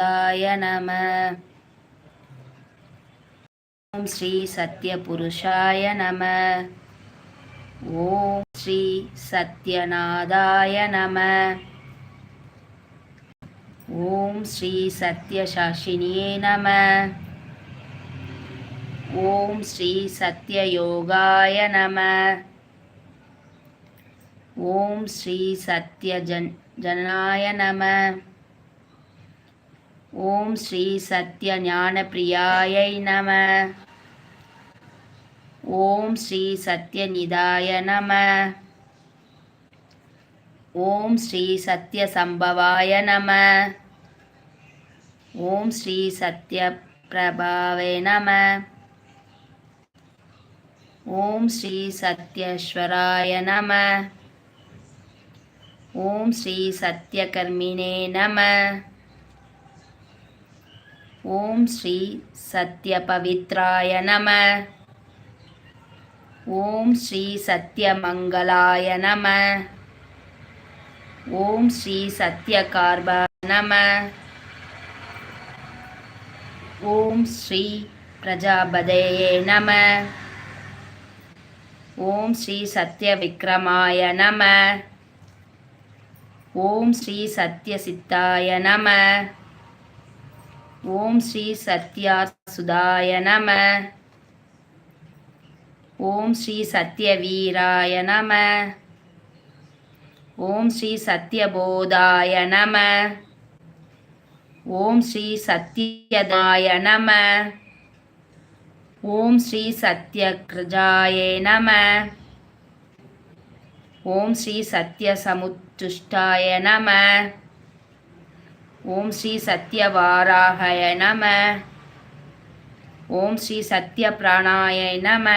தாய நம. ஓம் ஸ்ரீ சத்யபுருஷாய நம. ஓம் ஸ்ரீ சத்யநாதாய நம. ஓம் ஸ்ரீ சத்யசாஷினியே நம. ஓம் ஸ்ரீ சத்யயோகாய நம. ஓம் ஸ்ரீ சத்யஜன் ஜனாய நம. ஓம் ஸ்ரீ சத்ய ஞான பிரியாயை நம. ஓம் ஸ்ரீ சத்ய நிதாய நம. ஓம் ஸ்ரீ சத்ய சம்பவாய நம. ஓம் ஸ்ரீ சத்ய பிரபாவே நம. ஓம் ஸ்ரீ சத்யஸ்வராய நம. ஓம் ஸ்ரீ சத்யகர்மினே நம. ஓம் ஸ்ரீ சத்ய பவித்ராய நம. ஓம் ஸ்ரீ சத்யமங்களாய நம. ஓம் ஸ்ரீ சத்யகார்ப நம. ஓம் ஸ்ரீ பிரஜாபதயே நம. ஓம் ஸ்ரீ சத்யவிக்ரமாய நம. ஓம் ஸ்ரீ சத்யசித்தாய நம. ஓம் ஸ்ரீ சத்யா சுதாய நம. ஓம் ஸ்ரீ சத்ய வீராய நம. ஓம் ஸ்ரீ சத்யபோதாய நம. ஓம் ஸ்ரீ சத்யதாய நம. ஓம் ஸ்ரீ சத்யகிருஜாய நம. ஓம் ஸ்ரீ சத்யசமுத்துஷ்டாய நம. ஓம் ஸ்ரீ சத்யவாராகய நம. ஓம் ஸ்ரீ சத்ய பிராணாய நம.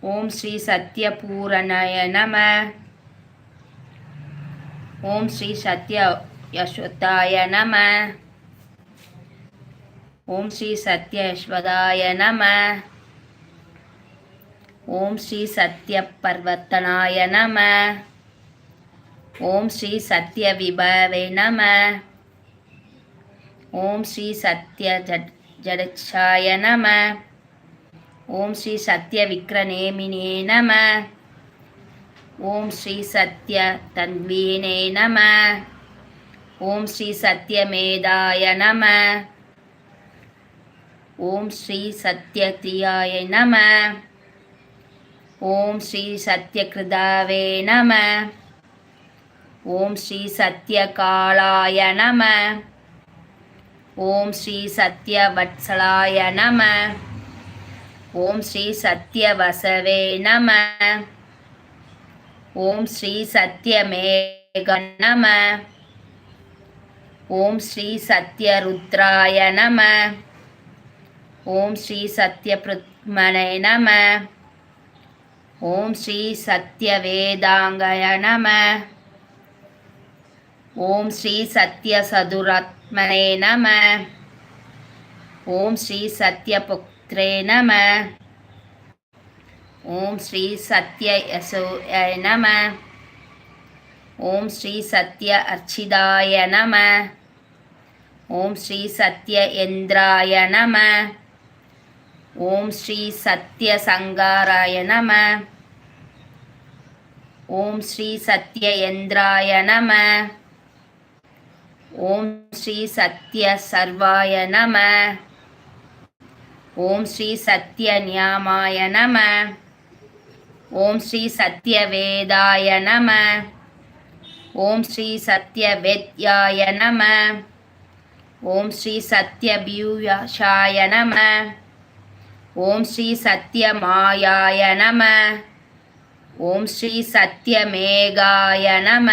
ஓம் ஸ்ரீ சத்ய பூரணய நம. ஓம் ஸ்ரீ சத்ய யஸ்வத்தாய நம. ஓம் ஸ்ரீ சத்ய யஸ்வதாய நம. ஓம் ஸ்ரீ சத்ய பர்வத்தனாய நம. ஓம் ஸ்ரீ சத்ய விபவே நம. ஓம் ஸ்ரீ சத்ய ஜட் ஜடச்சாய நம. ஓம் ஸ்ரீ சத்ய விக்ரநேமினே நம. ஓம் ஸ்ரீ சத்ய தன்வீனே நம. ஓம் ஸ்ரீ சத்யமேதாய நம. ஓம் ஸ்ரீ சத்யக்ரியாய நம. ஓம் ஸ்ரீ சத்யகிருதாவே நம. ஓம் ஸ்ரீ சத்யகாலாய நம. ஓம் ஸ்ரீ சத்யவத்சலாய நம. ஓம் ஸ்ரீ சத்யவசவே நம. ஓம் ஸ்ரீ சத்யமேக நம. ஓம் ஸ்ரீ சத்யருத்ராய நம. ஓம் ஸ்ரீ சத்யபிருத்மனை நம. ஓம் ஸ்ரீ சத்யவேதாங்கய நம. ஓம் ஸ்ரீ சத்ய சதுராத்மனே நம. ஓம் ஸ்ரீ சத்ய புக்திரே நம. ஓம் ஸ்ரீ சத்ய யசோய நம. ஓம் ஸ்ரீ சத்ய அர்ச்சிதாய நம. ஓம் ஸ்ரீ சத்ய எந்திராய நம. ஓம் ஸ்ரீ சத்ய சங்காராய நம. ஓம் ஸ்ரீ சத்ய எந்திராய நம. ஓம் ஸ்ரீ சத்ய சர்வாய நம. ஓம் ஸ்ரீ சத்ய நியாமாய நம. ஓம் ஸ்ரீ சத்ய வேதாய நம. ஓம் ஸ்ரீ சத்ய வேத்யாய நம. ஓம் ஸ்ரீ சத்ய பியூயாஷாய நம. ஓம் ஸ்ரீ சத்ய மாயாய நம. ஓம் ஸ்ரீ சத்ய மேகாய நம.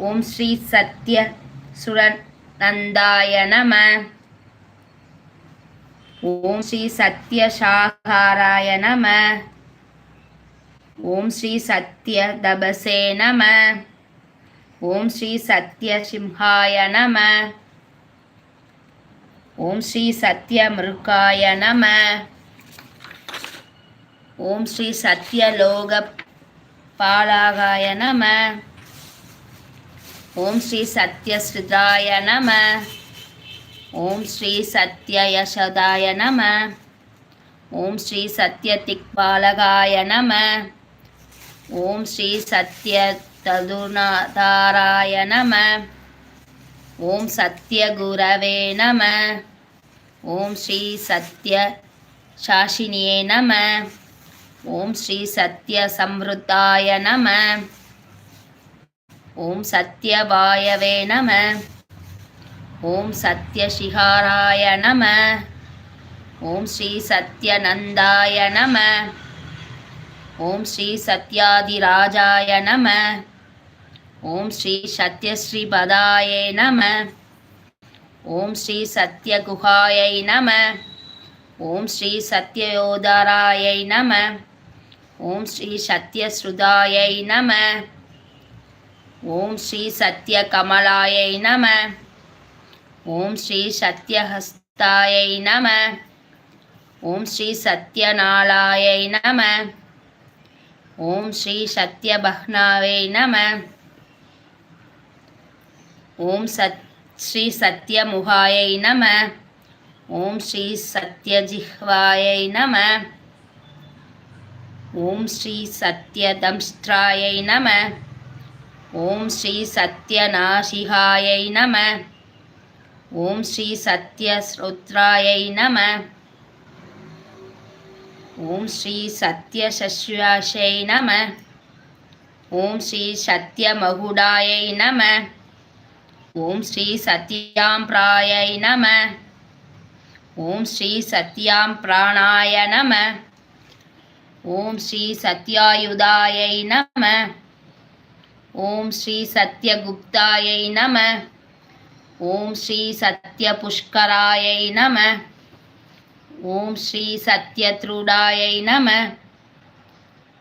ஓம் ஸ்ரீ சத்ய சுரநந்தாய நம ஓம் ஸ்ரீ சத்ய சாகாராய நம ஓம் ஸ்ரீ சத்ய தபசே நம ஓம் ஸ்ரீ சத்ய சிம்ஹாய நம ஓம் ஸ்ரீ சத்ய மிருகாய நம ஓம் ஸ்ரீ சத்யலோக பாலாகாய நம ஓம் ஸ்ரீ சத்யஸ்ருதாய நம. ஓம் ஸ்ரீ சத்யயசதாய நம. ஓம் ஸ்ரீ சத்யதிக்பாலகாய நம. ஓம் ஸ்ரீ சத்ய ததுநாதாராய நம. ஓம் சத்யகுரவே நம. ஓம் ஸ்ரீ சத்ய சாஷினியே நம. ஓம் ஸ்ரீ சத்ய சம்ருத்தாய நம. ஓம் சத்யவாயவே நம. ஓம் சத்யசிகாராய நம. ஓம் ஸ்ரீ சத்யநந்தாய நம. ஓம் ஸ்ரீ சத்யாதிராஜாய நம. ஓம் ஸ்ரீ சத்யஸ்ரீபதாயே நம. ஓம் ஸ்ரீ சத்யகுகாயை நம. ஓம் ஸ்ரீ சத்யயோதராயை நம. ஓம் ஸ்ரீ சத்யஸ்ருதாயை நம. ஓம் ஸ்ரீ சத்ய கமலாயை நம. ஓம் ஸ்ரீ சத்யஹஸ்தாயை நம. ஓம் ஸ்ரீ சத்யநாளாயை நம. ஓம் ஸ்ரீ சத்யபஹ்னாவை நம. ஓம் சத் ஸ்ரீ சத்யமுகாயை நம. ஓம் ஸ்ரீ சத்யஜிஹ்வாயை நம. ஓம் ஸ்ரீ சத்யதம்ஸ்திராயை நம. ஓம் ஸ்ரீ சத்யநாசிகாயை நம. ஓம் ஸ்ரீ சத்யஸ்ருத்ராயை நம. ஓம் ஸ்ரீ சத்யசஸ்யாசை நம. ஓம் ஸ்ரீ சத்யமகுடாயை நம. ஓம் ஸ்ரீ சத்யாம்பிராயை நம. ஓம் ஸ்ரீ சத்யாம் பிராணாய நம. ஓம் ஸ்ரீ சத்யாயுதாயை நம. ஓம் ஸ்ரீ சத்யகுப்தாயை நம. ஓம் ஸ்ரீ சத்ய புஷ்கராயை நம. ஓம் ஸ்ரீ சத்ய சத்யத்ருடாயை நம.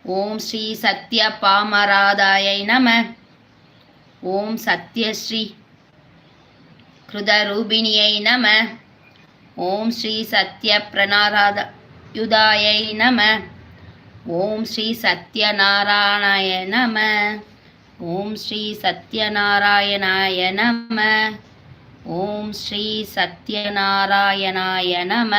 ஓம் ஸ்ரீ சத்ய பாமராதாயை நம. ஓம் சத்யஸ்ரீ கிருதரூபிணியை நம. ஓம் ஸ்ரீ சத்ய பிரணாராத யுதாயை நம. ஓம் ஸ்ரீ சத்யநாராயணாய நம. ஓம் ஸ்ரீ சத்யநாராயணாய நம. ஓம் ஸ்ரீ சத்யநாராயணாய நம.